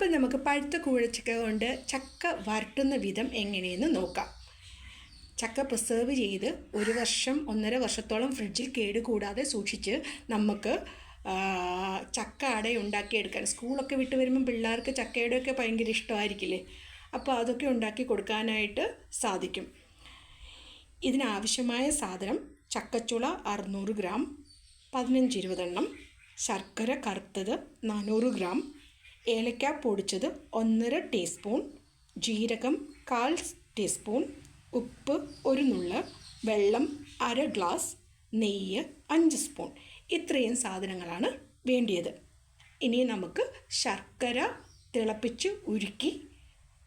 അപ്പം നമുക്ക് പഴുത്ത കൂഴച്ചക്ക കൊണ്ട് ചക്ക വരട്ടുന്ന വിധം എങ്ങനെയെന്ന് നോക്കാം. ചക്ക പ്രിസേർവ് ചെയ്ത് ഒരു വർഷം ഒന്നര വർഷത്തോളം ഫ്രിഡ്ജിൽ കേടുകൂടാതെ സൂക്ഷിച്ച് നമുക്ക് ചക്ക അട ഉണ്ടാക്കിയെടുക്കാൻ സ്കൂളൊക്കെ വിട്ട് വരുമ്പം പിള്ളേർക്ക് ചക്കയുടെയൊക്കെ ഭയങ്കര ഇഷ്ടമായിരിക്കില്ലേ? അപ്പോൾ അതൊക്കെ ഉണ്ടാക്കി കൊടുക്കാനായിട്ട് സാധിക്കും. ഇതിനാവശ്യമായ സാധനം ചക്കച്ചുള അറുന്നൂറ് ഗ്രാം പതിനഞ്ച് ഇരുപതെണ്ണം ശർക്കര കറുത്തത് നാനൂറ് ഗ്രാം ഏലക്ക പൊടിച്ചത് ഒന്നര ടീസ്പൂൺ ജീരകം കാൽ ടീസ്പൂൺ ഉപ്പ് ഒരു നുള്ള് വെള്ളം അര ഗ്ലാസ് നെയ്യ് അഞ്ച് സ്പൂൺ ഇത്രയും സാധനങ്ങളാണ് വേണ്ടിയത്. ഇനി നമുക്ക് ശർക്കര തിളപ്പിച്ച് ഉരുക്കി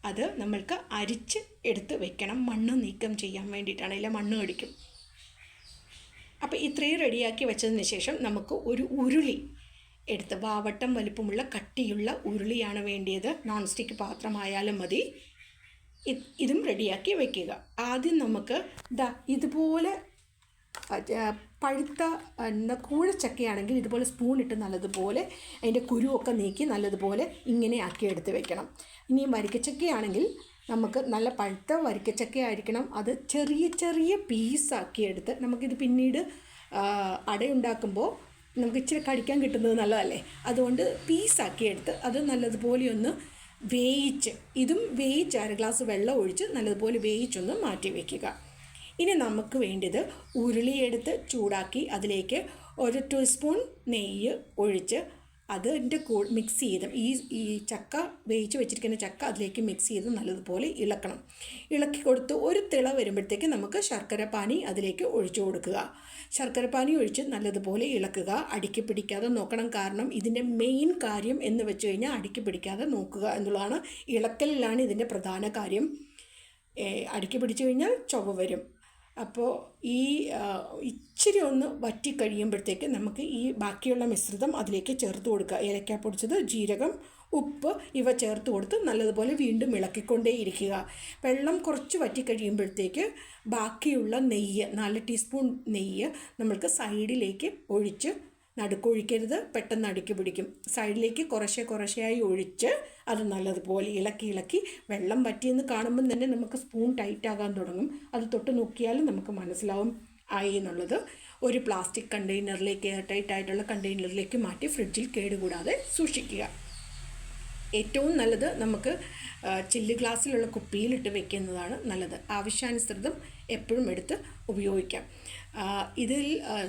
അത് നമ്മൾക്ക് അരിച്ച് എടുത്ത് വെക്കണം. മണ്ണ് നീക്കം ചെയ്യാൻ വേണ്ടിയിട്ടാണ്. ഇല്ല മണ്ണ് കടിക്കും. അപ്പോൾ ഇത്രയും റെഡിയാക്കി വെച്ചതിന് ശേഷം നമുക്ക് ഒരു ഉരുളി എടുത്ത് വാവട്ടം വലിപ്പമുള്ള കട്ടിയുള്ള ഉരുളിയാണ് വേണ്ടിയത്. നോൺ സ്റ്റിക്ക് പാത്രമായാലും മതി. ഇത് റെഡിയാക്കി വയ്ക്കുക ആദ്യം നമുക്ക് ദാ ഇതുപോലെ പഴുത്ത എന്താ കൂഴച്ചക്കയാണെങ്കിൽ ഇതുപോലെ സ്പൂൺ ഇട്ട് നല്ലതുപോലെ അതിന്റെ കുരുവൊക്കെ നീക്കി നല്ലതുപോലെ ഇങ്ങനെ ആക്കി എടുത്ത് വെക്കണം. ഇനി വരിക്കച്ചക്കയാണെങ്കിൽ നമുക്ക് നല്ല പഴുത്ത വരിക്കച്ചക്കയായിരിക്കണം. അത് ചെറിയ ചെറിയ പീസാക്കി എടുത്ത് നമുക്കിത് പിന്നീട് അടയുണ്ടാക്കുമ്പോൾ നമുക്ക് ഇച്ചിരി കടിക്കാൻ കിട്ടുന്നത് നല്ലതല്ലേ? അതുകൊണ്ട് പീസാക്കി എടുത്ത് അത് നല്ലതുപോലെ ഒന്ന് വേയിച്ച് ഇതും വേയിച്ച് അര ഗ്ലാസ് വെള്ളം ഒഴിച്ച് നല്ലതുപോലെ വേയിച്ചൊന്ന് മാറ്റി വയ്ക്കുക ഇനി നമുക്ക് വേണ്ടത് ഉരുളിയെടുത്ത് ചൂടാക്കി അതിലേക്ക് ഒരു ടീസ്പൂൺ നെയ്യ് ഒഴിച്ച് അതിന്റെ കൂ മിക്സ് ചെയ്ത് ഈ ഈ ചക്ക വേവിച്ച് വെച്ചിരിക്കുന്ന ചക്ക അതിലേക്ക് മിക്സ് ചെയ്ത് നല്ലതുപോലെ ഇളക്കണം. ഇളക്കി കൊടുത്ത് ഒരു തിള വരുമ്പോഴത്തേക്ക് നമുക്ക് ശർക്കര പാനി അതിലേക്ക് ഒഴിച്ചു കൊടുക്കുക. ശർക്കര പാനി ഒഴിച്ച് നല്ലതുപോലെ ഇളക്കുക. അടുക്കി പിടിക്കാതെ നോക്കണം. കാരണം ഇതിന്റെ മെയിൻ കാര്യം എന്ന് വെച്ച് കഴിഞ്ഞാൽ അടുക്കി പിടിക്കാതെ നോക്കുക എന്നുള്ളതാണ്. ഇളക്കലിലാണ് ഇതിന്റെ പ്രധാന കാര്യം. അടുക്കി പിടിച്ചു കഴിഞ്ഞാൽ ചൊവ വരും. അപ്പോൾ ഈ ഇച്ചിരി ഒന്ന് വറ്റി കഴിയുമ്പോഴത്തേക്ക് നമുക്ക് ഈ ബാക്കിയുള്ള മിശ്രിതം അതിലേക്ക് ചേർത്ത് കൊടുക്കുക. ഏലക്ക പൊടിച്ചത് ജീരകം ഉപ്പ് ഇവ ചേർത്ത് കൊടുത്ത് നല്ലതുപോലെ വീണ്ടും ഇളക്കിക്കൊണ്ടേ ഇരിക്കുക. വെള്ളം കുറച്ച് വറ്റി കഴിയുമ്പോഴത്തേക്ക് ബാക്കിയുള്ള നെയ്യ് നാല് ടീസ്പൂൺ നെയ്യ് നമ്മൾക്ക് സൈഡിലേക്ക് ഒഴിച്ച് നടുക്കൊഴിക്കരുത്. പെട്ടെന്ന് അടുക്കി പിടിക്കും. സൈഡിലേക്ക് കുറേശ്ശെ കുറേശ്ശെയായി ഒഴിച്ച് അത് നല്ലതുപോലെ ഇളക്കി ഇളക്കി വെള്ളം വറ്റിയെന്ന് കാണുമ്പം തന്നെ നമുക്ക് സ്പൂൺ ടൈറ്റ് ആകാൻ തുടങ്ങും. അത് തൊട്ട് നോക്കിയാലും നമുക്ക് മനസ്സിലാവും. ആയി എന്നുള്ളത് ഒരു പ്ലാസ്റ്റിക് കണ്ടെയ്നറിലേക്ക് എയർ ടൈറ്റ് ആയിട്ടുള്ള കണ്ടെയ്നറിലേക്ക് മാറ്റി ഫ്രിഡ്ജിൽ കേടുകൂടാതെ സൂക്ഷിക്കുക. ഏറ്റവും നല്ലത് നമുക്ക് ചില്ല് ഗ്ലാസ്സിലുള്ള കുപ്പിയിലിട്ട് വെക്കുന്നതാണ് നല്ലത്. ആവശ്യാനുസൃതം എപ്പോഴും എടുത്ത് ഉപയോഗിക്കാം. ഇതിൽ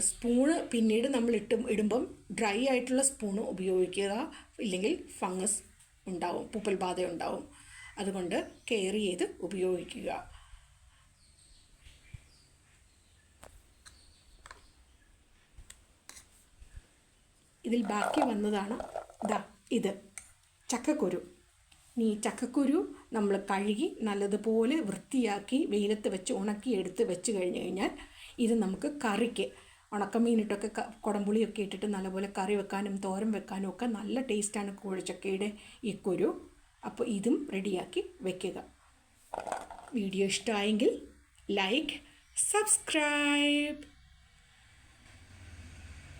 സ്പൂണ് പിന്നീട് നമ്മൾ ഇട്ട് ഇടുമ്പം ഡ്രൈ ആയിട്ടുള്ള സ്പൂണ് ഉപയോഗിക്കുക. ഇല്ലെങ്കിൽ ഫംഗസ് ഉണ്ടാവും പൂപ്പൽ ബാധ ഉണ്ടാവും അതുകൊണ്ട് കെയർ ചെയ്ത് ഉപയോഗിക്കുക. ഇതിൽ ബാക്കി വന്നതാണ് ദാ ഇത്. ചക്കക്കുരു. ഈ ചക്കക്കുരു നമ്മൾ കഴുകി നല്ലതുപോലെ വൃത്തിയാക്കി വെയിലത്ത് വെച്ച് ഉണക്കി എടുത്ത് വെച്ച് കഴിഞ്ഞ് കഴിഞ്ഞാൽ ഇത് നമുക്ക് കറിക്ക്. ഉണക്കമീനിട്ടൊക്കെ കുടംപുളിയൊക്കെ ഇട്ടിട്ട് നല്ലപോലെ കറി വെക്കാനും തോരൻ വെക്കാനും ഒക്കെ നല്ല ടേസ്റ്റാണ് കോഴിച്ചക്കയുടെ ഈ കുരു. അപ്പോൾ ഇതും റെഡിയാക്കി വെക്കുക. വീഡിയോ ഇഷ്ടമായെങ്കിൽ ലൈക്ക് സബ്സ്ക്രൈബ്.